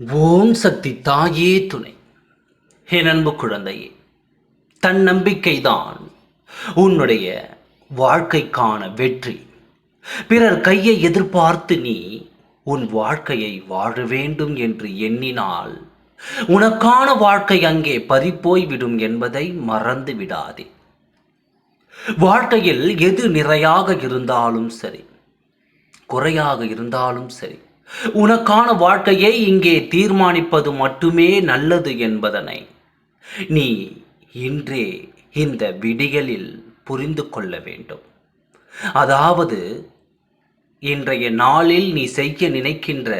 ஓம் சக்தி தாயே துணை. என் அன்பு குழந்தையே தன் நம்பிக்கைதான். உன்னுடைய வாழ்க்கைக்கான வெற்றி. பிறர் கையை எதிர்பார்த்து நீ உன் வாழ்க்கையை வாழ வேண்டும் என்று எண்ணினால் உனக்கான வாழ்க்கை அங்கே பறிப்போய்விடும் என்பதை மறந்து விடாதே. வாழ்க்கையில் எது நிறையாக இருந்தாலும் சரி குறையாக இருந்தாலும் சரி உனக்கான வாழ்க்கையை இங்கே தீர்மானிப்பது மட்டுமே நல்லது என்பதனை நீ இன்றே இந்த விடிகளில் புரிந்து கொள்ள வேண்டும். அதாவது இன்றைய நாளில் நீ செய்ய நினைக்கின்ற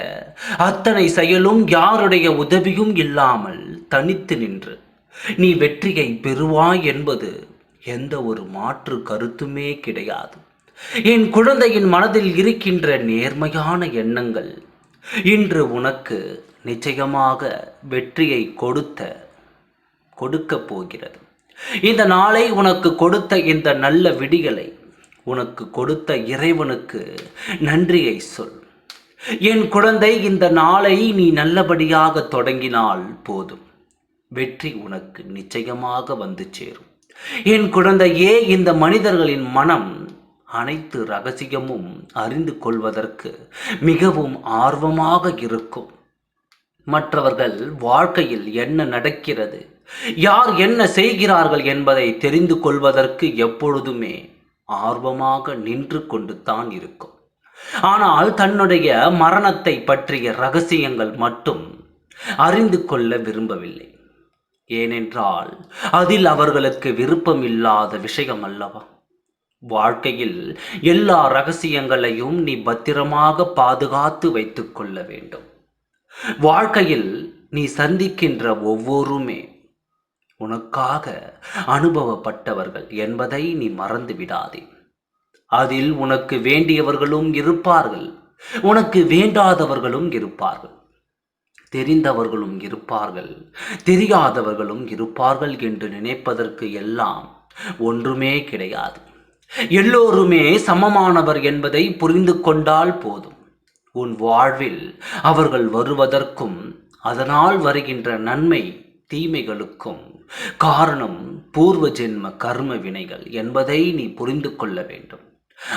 அத்தனை செயலும் யாருடைய உதவியும் இல்லாமல் தனித்து நின்று நீ வெற்றியை பெறுவாய் என்பது எந்த ஒரு மாற்று கருத்துமே கிடையாது. என் குழந்தையின் மனதில் இருக்கின்ற நேர்மையான எண்ணங்கள் இன்று உனக்கு நிச்சயமாக வெற்றியை கொடுத்த கொடுக்கப் போகிறது. இந்த நாளை உனக்கு கொடுத்த இந்த நல்ல விடிகளை உனக்கு கொடுத்த இறைவனுக்கு நன்றியை சொல். என் குழந்தை இந்த நாளை நீ நல்லபடியாக தொடங்கினால் போதும். வெற்றி உனக்கு நிச்சயமாக வந்து சேரும். என் குழந்தையே இந்த மனிதர்களின் மனம் அனைத்து ரகசியமும் அறிந்து கொள்வதற்கு மிகவும் ஆர்வமாக இருக்கும். மற்றவர்கள் வாழ்க்கையில் என்ன நடக்கிறது யார் என்ன செய்கிறார்கள் என்பதை தெரிந்து கொள்வதற்கு எப்பொழுதுமே ஆர்வமாக நின்று கொண்டு தான் இருக்கும். ஆனால் தன்னுடைய மரணத்தை பற்றிய ரகசியங்கள் மட்டும் அறிந்து கொள்ள விரும்பவில்லை. ஏனென்றால் அதில் அவர்களுக்கு விருப்பமில்லாத விஷயம் அல்லவா? வாழ்க்கையில் எல்லா ரகசியங்களையும் நீ பத்திரமாக பாதுகாத்து வைத்துக் கொள்ள வேண்டும். வாழ்க்கையில் நீ சந்திக்கின்ற ஒவ்வொருமே உனக்காக அனுபவப்பட்டவர்கள் என்பதை நீ மறந்து விடாதே. அதில் உனக்கு வேண்டியவர்களும் இருப்பார்கள் உனக்கு வேண்டாதவர்களும் இருப்பார்கள். தெரிந்தவர்களும் இருப்பார்கள் தெரியாதவர்களும் இருப்பார்கள் என்று நினைப்பதற்கு எல்லாம் ஒன்றுமே கிடையாது. எல்லோருமே சமமானவர் என்பதை புரிந்து கொண்டால் போதும். உன் வாழ்வில் அவர்கள் வருவதற்கும் அதனால் வருகின்ற நன்மை தீமைகளுக்கும் காரணம் பூர்வ ஜென்ம கர்ம வினைகள் என்பதை நீ புரிந்து கொள்ள வேண்டும்.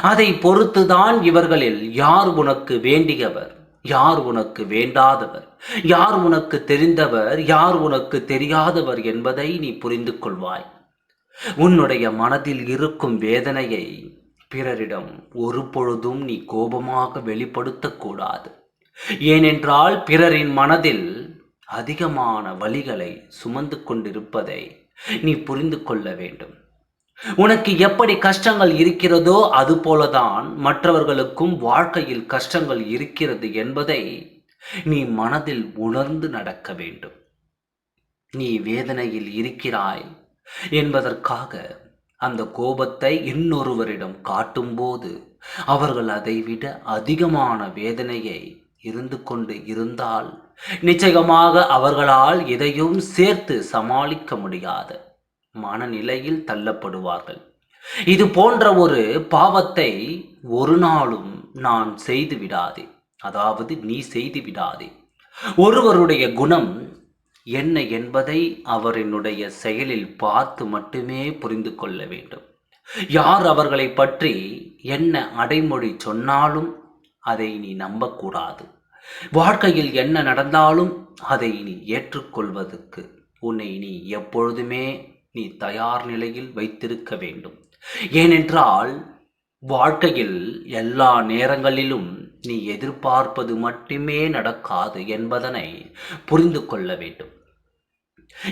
அதை பொறுத்துதான் இவர்களில் யார் உனக்கு வேண்டியவர் யார் உனக்கு வேண்டாதவர் யார் உனக்கு தெரிந்தவர் யார் உனக்கு தெரியாதவர் என்பதை நீ புரிந்து கொள்வாய். உன்னுடைய மனதில் இருக்கும் வேதனையை பிறரிடம் ஒரு பொழுதும் நீ கோபமாக வெளிப்படுத்தக்கூடாது. ஏனென்றால் பிறரின் மனதில் அதிகமான வழிகளை சுமந்து கொண்டிருப்பதை நீ புரிந்து கொள்ள வேண்டும். உனக்கு எப்படி கஷ்டங்கள் இருக்கிறதோ அதுபோலதான் மற்றவர்களுக்கும் வாழ்க்கையில் கஷ்டங்கள் இருக்கிறது என்பதை நீ மனதில் உணர்ந்து நடக்க வேண்டும். நீ வேதனையில் இருக்கிறாய். என்பதற்காக அந்த கோபத்தை இன்னொருவரிடம் காட்டும்போது அவர்கள் அதைவிட அதிகமான வேதனையை இருந்து கொண்டு இருந்தால் நிச்சயமாக அவர்களால் எதையும் சேர்த்து சமாளிக்க முடியாத மனநிலையில் தள்ளப்படுவார்கள். இது போன்ற ஒரு பாவத்தை ஒரு நாளும் நான் செய்து விடாதே அதாவது நீ செய்து விடாதே ஒருவருடைய குணம் என்ன என்பதை அவரினுடைய செயலில் பார்த்து மட்டுமே புரிந்து கொள்ள வேண்டும். யார் அவர்களை பற்றி என்ன அடைமொழி சொன்னாலும் அதை நீ நம்பக்கூடாது. வாழ்க்கையில் என்ன நடந்தாலும் அதை நீ ஏற்றுக்கொள்வதற்கு உன்னை நீ எப்பொழுதுமே நீ தயார் நிலையில் வைத்திருக்க வேண்டும். ஏனென்றால் வாழ்க்கையில் எல்லா நேரங்களிலும் நீ எதிர்பார்ப்பது மட்டுமே நடக்காது என்பதனை புரிந்து கொள்ள வேண்டும்.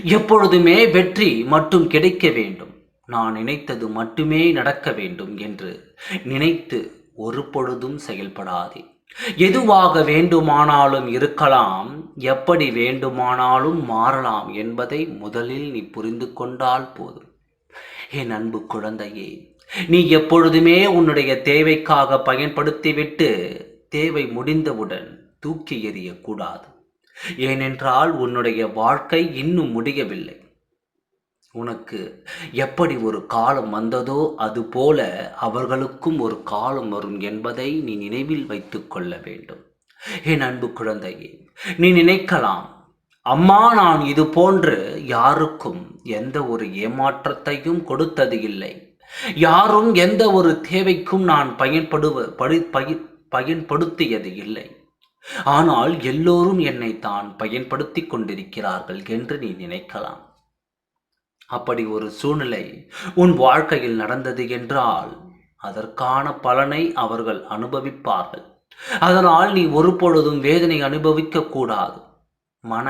எப்பொழுதுமே வெற்றி மட்டும் கிடைக்க வேண்டும். நான் நினைத்தது மட்டுமே நடக்க வேண்டும் என்று நினைத்து ஒரு பொழுதும் செயல்படாதே. எதுவாக வேண்டுமானாலும் இருக்கலாம் எப்படி வேண்டுமானாலும் மாறலாம் என்பதை முதலில் நீ புரிந்து கொண்டால் போதும். என் அன்பு குழந்தையே நீ எப்பொழுதுமே உன்னுடைய தேவைக்காக பயன்படுத்திவிட்டு தேவை முடிந்தவுடன் தூக்கி எறியக்கூடாது ஏனென்றால் உன்னுடைய வாழ்க்கை இன்னும் முடியவில்லை. உனக்கு எப்படி ஒரு காலம் வந்ததோ அதுபோல அவர்களுக்கும் ஒரு காலம் வரும் என்பதை நீ நினைவில் வைத்துக் கொள்ள வேண்டும். என் அன்பு குழந்தையே நீ நினைக்கலாம் அம்மா நான் இது போன்று யாருக்கும் எந்த ஒரு ஏமாற்றத்தையும் கொடுத்தது இல்லை. யாரும் எந்த ஒரு தேவைக்கும் நான் பயன்படுவ படி பயன்படுத்தியது இல்லை. ஆனால் எல்லோரும் என்னை தான் பயன்படுத்தி கொண்டிருக்கிறார்கள் என்று நீ நினைக்கலாம். அப்படி ஒரு சூழ்நிலை உன் வாழ்க்கையில் நடந்தது என்றால் அதற்கான பலனை அவர்கள் அனுபவிப்பார்கள். அதனால் நீ ஒருபொழுதும் வேதனை அனுபவிக்க கூடாது. மன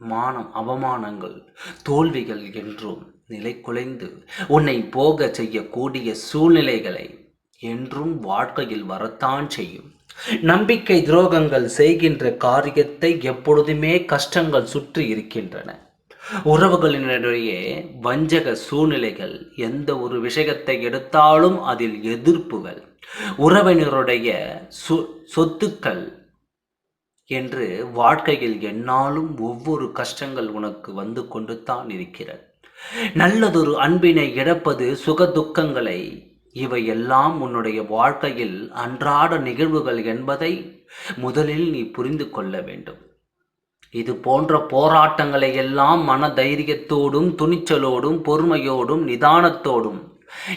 மானம் அவமானங்கள் தோல்விகள் என்றும் நிலை குலைந்து உன்னை போக செய்யக்கூடிய சூழ்நிலைகளை என்றும் வாழ்க்கையில் வரத்தான் செய்யும். நம்பிக்கை துரோகங்கள் செய்கின்ற காரியத்தை எப்பொழுதுமே கஷ்டங்கள் சுற்றி இருக்கின்றன. உறவுகளினிடையே வஞ்சக சூழ்நிலைகள் எந்த ஒரு விஷயத்தை எடுத்தாலும் அதில் எதிர்ப்புகள். உறவினருடைய சொ சொத்துக்கள் என்று வாழ்க்கையில் என்னாலும் ஒவ்வொரு கஷ்டங்கள் உனக்கு வந்து கொண்டு தான் இருக்கிறது. நல்லதொரு அன்பினை இழப்பது சுக துக்கங்களை இவையெல்லாம் உன்னுடைய வாழ்க்கையில் அன்றாட நிகழ்வுகள் என்பதை முதலில் நீ புரிந்து கொள்ள வேண்டும். இது போன்ற போராட்டங்களை எல்லாம் மன தைரியத்தோடும் துணிச்சலோடும் பொறுமையோடும் நிதானத்தோடும்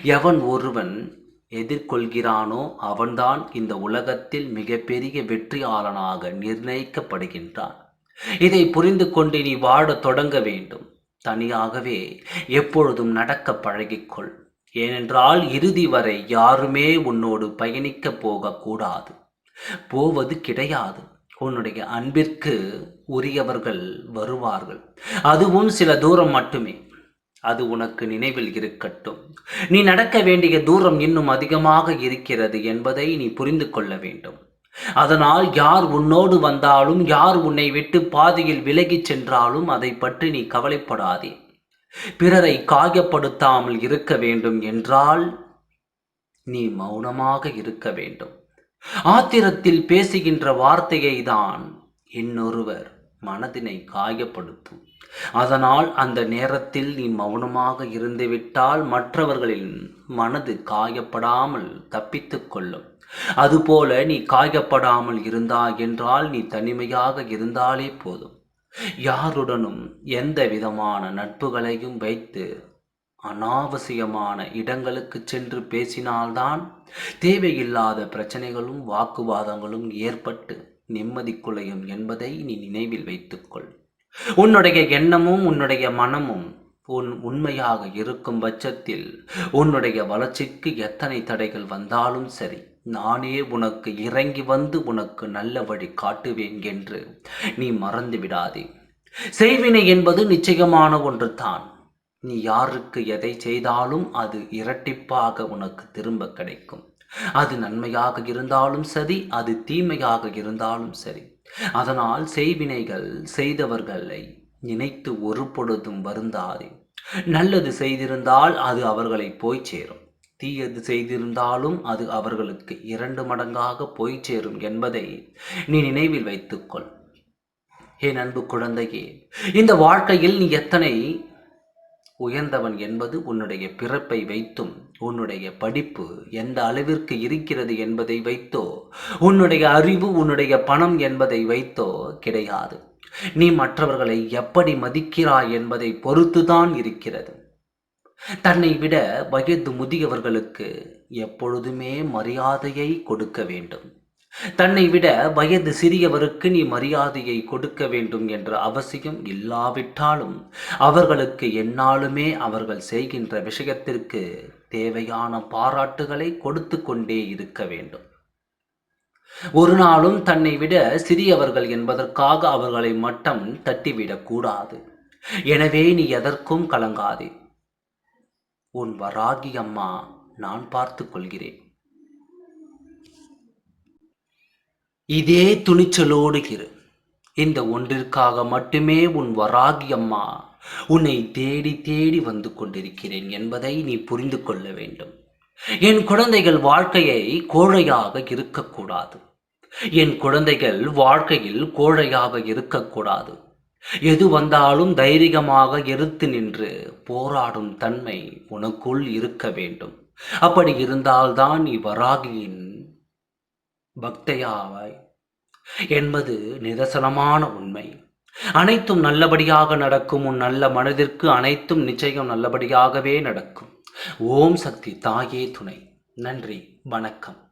எவன் ஒருவன் எதிர்கொள்கிறானோ அவன்தான் இந்த உலகத்தில் மிகப்பெரிய வெற்றியாளனாக நிர்ணயிக்கப்படுகின்றான். இதை புரிந்து கொண்டு நீ வாழத் தொடங்க வேண்டும். தனியாகவே எப்பொழுதும் நடக்க பழகிக்கொள். ஏனென்றால் இறுதி வரை யாருமே உன்னோடு பயணிக்க போகக்கூடாது. போவது கிடையாது. உன்னுடைய அன்பிற்கு உரியவர்கள் வருவார்கள். அதுவும் சில தூரம் மட்டுமே. அது உனக்கு நினைவில் இருக்கட்டும். நீ நடக்க வேண்டிய தூரம் இன்னும் அதிகமாக இருக்கிறது என்பதை நீ புரிந்து கொள்ள வேண்டும். அதனால் யார் உன்னோடு வந்தாலும் யார் உன்னை விட்டு பாதியில் விலகிச் சென்றாலும் அதை பற்றி நீ கவலைப்படாதே. பிறரை காயப்படுத்தாமல் இருக்க வேண்டும் என்றால் நீ மௌனமாக இருக்க வேண்டும். ஆத்திரத்தில் பேசுகின்ற வார்த்தையை தான் இன்னொருவர் மனதினை காயப்படுத்தும். அதனால் அந்த நேரத்தில் நீ மௌனமாக இருந்துவிட்டால் மற்றவர்களின் மனது காயப்படாமல் தப்பித்துக் கொள்ளும். அதுபோல நீ காயப்படாமல் இருந்தாய் என்றால் நீ தனிமையாக இருந்தாலே போதும். யாருடனும் எந்த விதமான நட்புகளையும் வைத்து அனாவசியமான இடங்களுக்கு சென்று பேசினால்தான் தேவையில்லாத பிரச்சனைகளும் வாக்குவாதங்களும் ஏற்பட்டு நிம்மதி குலையும் என்பதை நீ நினைவில் வைத்துக்கொள். உன்னுடைய எண்ணமும் உன்னுடைய மனமும் உன் உண்மையாக இருக்கும் பட்சத்தில் உன்னுடைய வளர்ச்சிக்கு எத்தனை தடைகள் வந்தாலும் சரி நானே உனக்கு இறங்கி வந்து உனக்கு நல்ல வழி காட்டுவேன் என்று நீ மறந்து விடாதே. செய்வினை என்பது நிச்சயமான ஒன்று தான் நீ யாருக்கு எதை செய்தாலும் அது இரட்டிப்பாக உனக்கு திரும்ப கிடைக்கும். அது நன்மையாக இருந்தாலும் சரி அது தீமையாக இருந்தாலும் சரி. அதனால் செய்வினைகள் செய்தவர்களை நினைத்து ஒரு பொழுதும் வருந்தாதே. நல்லது செய்திருந்தால் அது அவர்களை போய் சேரும். தீயது செய்திருந்தாலும் அது அவர்களுக்கு இரண்டு மடங்காக போய் சேரும் என்பதை நீ நினைவில் வைத்துக்கொள். என் அன்பு குழந்தையே இந்த வாழ்க்கையில் நீ எத்தனை உயர்ந்தவன் என்பது உன்னுடைய பிறப்பை வைத்தும் உன்னுடைய படிப்பு எந்த அளவிற்கு இருக்கிறது என்பதை வைத்தோ உன்னுடைய அறிவு உன்னுடைய பணம் என்பதை வைத்தோ கிடையாது. நீ மற்றவர்களை எப்படி மதிக்கிறாய் என்பதை பொறுத்துதான் இருக்கிறது. தன்னை விட வயது முதியவர்களுக்கு எப்பொழுதுமே மரியாதையை கொடுக்க வேண்டும். தன்னை விட வயது சிறியவருக்கு நீ மரியாதையை கொடுக்க வேண்டும் என்ற அவசியம் இல்லாவிட்டாலும் அவர்களுக்கு என்னாலுமே அவர்கள் செய்கின்ற விஷயத்திற்கு தேவையான பாராட்டுகளை கொடுத்து கொண்டே இருக்க வேண்டும். ஒரு நாளும் தன்னை விட சிறியவர்கள் என்பதற்காக அவர்களை மட்டம் தட்டிவிடக்கூடாது எனவே நீ எதற்கும் கலங்காதே. உன் வராகி அம்மா நான் பார்த்து கொள்கிறேன். இதே துணிச்சலோடு இரு. இந்த ஒன்றிற்காக மட்டுமே உன் வராகி அம்மா உன்னை தேடி தேடி வந்து கொண்டிருக்கிறேன் என்பதை நீ புரிந்து கொள்ள வேண்டும். என் குழந்தைகள் வாழ்க்கையை கோழையாக இருக்கக்கூடாது. என் குழந்தைகள் வாழ்க்கையில் கோழையாக இருக்கக்கூடாது. எது வந்தாலும் தைரியமாக எதிர்த்து நின்று போராடும் தன்மை உனக்குள் இருக்க வேண்டும். அப்படி இருந்தால்தான் நீ வராகியின் பக்தையாவாய். என்பது நிதர்சனமான உண்மை. அனைத்தும் நல்லபடியாக நடக்கும். உன் நல்ல மனதிற்கு அனைத்தும் நிச்சயம் நல்லபடியாகவே நடக்கும். ஓம் சக்தி தாயே துணை. நன்றி. வணக்கம்.